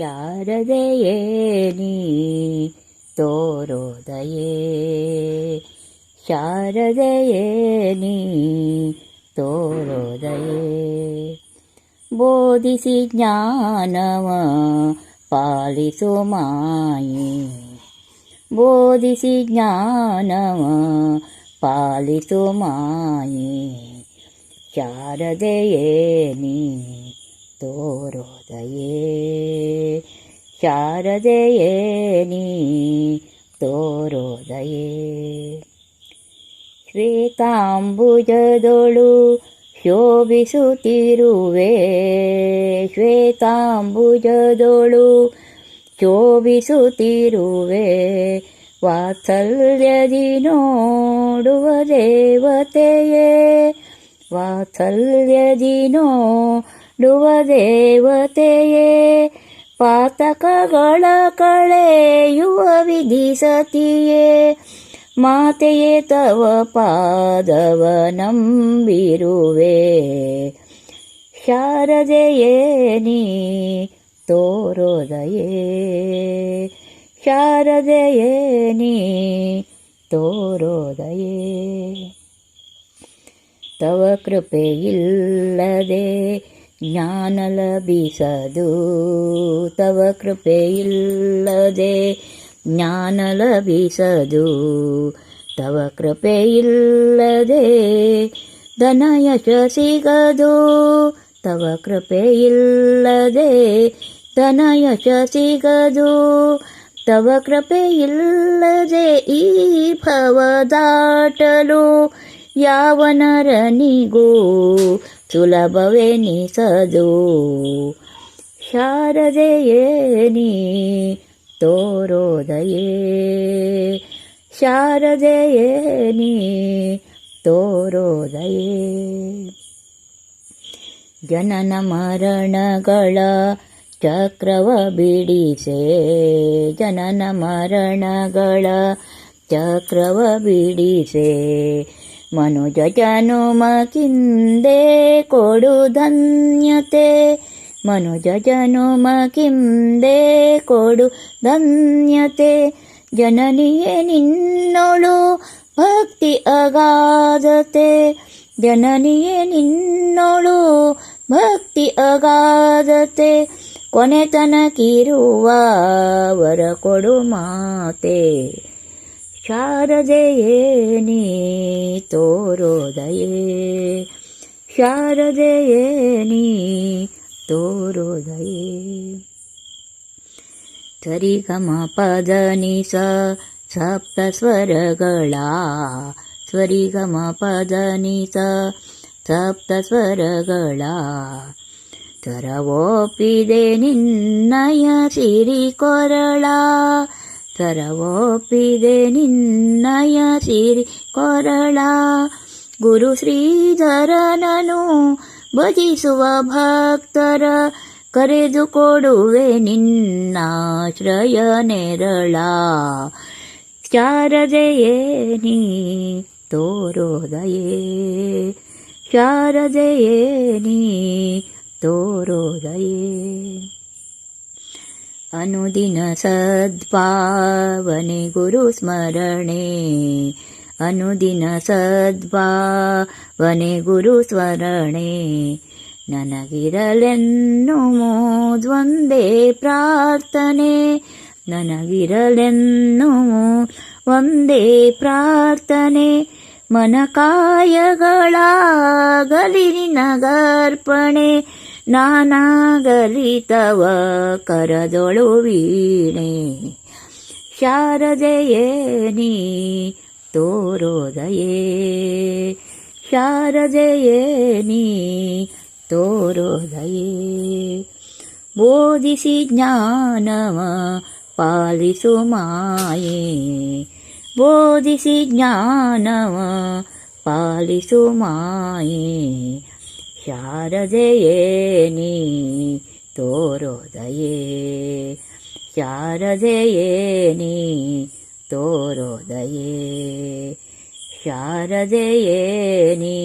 ಶಾರದೆಯೇ ನೀ ತೋರೋ ದಯೆ ಶಾರದೆಯೇ ನೀ ತೋರೋ ದಯೆ ಬೋಧಿಸಿ ಜ್ಞಾನವ ಪಾಲಿಸು ಮಾಯೆ ಬೋಧಿಸಿ ಜ್ಞಾನವ ಪಾಲಿಸು ಮಾಯೆ ಶಾರದೆಯೇ ನೀ ತೋರೋ ದಯೆ ಶಾರದೆಯೇ ನೀ ತೋರೋದಯೇ. ಶ್ವೇತಾಂಬುಜದೊಳು ಶೋಭಿಸುತ್ತಿರುವೆ ಶ್ವೇತಾಂಬುಜದೊಳು ಶೋಭಿಸುತ್ತಿರುವೆ. ವಾತ್ಸಲ್ಯದಿ ನೋಡುವ ದೇವತೆಯೇ ವಾತ್ಸಲ್ಯದಿ ನೋಡುವ ದೇವತೆಯೇ ಪಾತಕಗಳ ಕಳೆಯುವ ವಿಧಿಸತಿಯೇ ಮಾತೆಯೇ ತವ ಪಾದವ ನಂಬಿರುವೆ. ಶಾರದೆಯೇ, ನೀ ತೋರೋದಯೇ. ಶಾರದೆಯೇ, ನೀ ತೋರೋದಯೇ. ತವ ಕೃಪೆಯಿಲ್ಲದೆ ಜ್ಞಾನ ಲಭಿಸದು ತವ ಕೃಪೆಯಿಲ್ಲದೆ ಜ್ಞಾನ ಲಭಿಸದು ತವ ಕೃಪೆಯಿಲ್ಲದೆ ಧನ ಯಶ ಸಿಗದು, ತವ ಕೃಪೆಯಿಲ್ಲದೆ ಧನ ಯಶ ಸಿಗದು, ತವ ಕೃಪೆಯಿಲ್ಲದೆ ಈ ಭವ ದಾಟಲು ಯಾವ ನರನಿಗೂ ಸುಲಭವೆನಿಸದು ಶಾರದೆಯೇನಿ ತೋರೋದಯೇ. ಶಾರದೆಯೇನಿ ತೋರೋದಯೇ. ಜನನ ಮರಣಗಳ ಚಕ್ರವ ಬಿಡಿಸೆ. ಜನನ ಮರಣಗಳ ಚಕ್ರವ ಬಿಡಿಸೆ. ಮನುಜ ಜನುಮಕಿಂದೆ ಕೊಡು ಧನ್ಯತೆ. ಮನುಜ ಜನುಮಕಿಂದೆ ಕೊಡು ಧನ್ಯತೆ. ಜನನಿಯೇ ನಿನ್ನೊಳು ಭಕ್ತಿ ಅಗಾಧತೆ. ಜನನಿಯೇ ನಿನ್ನೊಳು ಭಕ್ತಿ ಅಗಾಧತೆ. ಕೊನೆತನಕಿರುವ ವರ ಕೊಡು ಮಾತೆ. ಶಾರದೆಯೇ ನೀ ತೋರೋದಯೇ. ಶಾರದೆಯೇ ನೀ ತೋರೋದಯೇ. ಸರಿಗಮ ಪದ ನಿಸ ಸಪ್ತ ಸ್ವರಗಳ. ಸ್ವರಿಗಮ ಪದ ನಿಸ ಸಪ್ತ ಸ್ವರಗಳ. ತರವೋಪಿದೆ ನಿನ್ನಯ ಸಿರಿ ಕೊರಳ. ತರವೋಪಿದೆ ನಿನ್ನಯ ಸಿರಿ ಕೊರಳ. ಗುರು ಶ್ರೀಧರನನು ಭಜಿಸುವ ಭಕ್ತರ ಕರೆದುಕೊಡುವೆ ನಿನ್ನಾಶ್ರಯ ನೆರಳ. ಶಾರದೆಯೇ ನೀ ತೋರೋದಯೇ. ಶಾರದೆಯೇ ನೀ ತೋರೋದಯೇ. ಅನುದಿನ ಸದ್ಭಾವನೆ ಗುರು ಸ್ಮರಣೆ. ಅನುದಿನ ಸದ್ಭಾವನೆ ಗುರು ಸ್ಮರಣೆ. ನನಗಿರಲೆನ್ನು ಒಂದೇ ಪ್ರಾರ್ಥನೆ. ನನಗಿರಲೆನ್ನು ಒಂದೇ ಪ್ರಾರ್ಥನೆ. ಮನಕಾಯಗಳಾಗಲಿ ನಿನಗರ್ಪಣೆ. ನಾನಾಗಲಿ ತವ ಕರದೊಳು ವೀಣೆ. ಶಾರದೆಯೇ ನೀ ತೋರೋದಯೇ. ಶಾರದೆಯೇ ನೀ ತೋರೋದಯೇ. ಬೋಧಿಸಿ ಜ್ಞಾನವ ಪಾಲಿಸು ಮಾಯೆ. ಬೋಧಿಸಿ ಜ್ಞಾನವ ಪಾಲಿಸು ಮಾಯೆ. ಶಾರದೆಯೇ ನೀ ತೋರೋದಯೇ ಶಾರದೆಯೇ ನೀ ತೋರೋದಯೇ ಶಾರದೆಯೇ ನೀ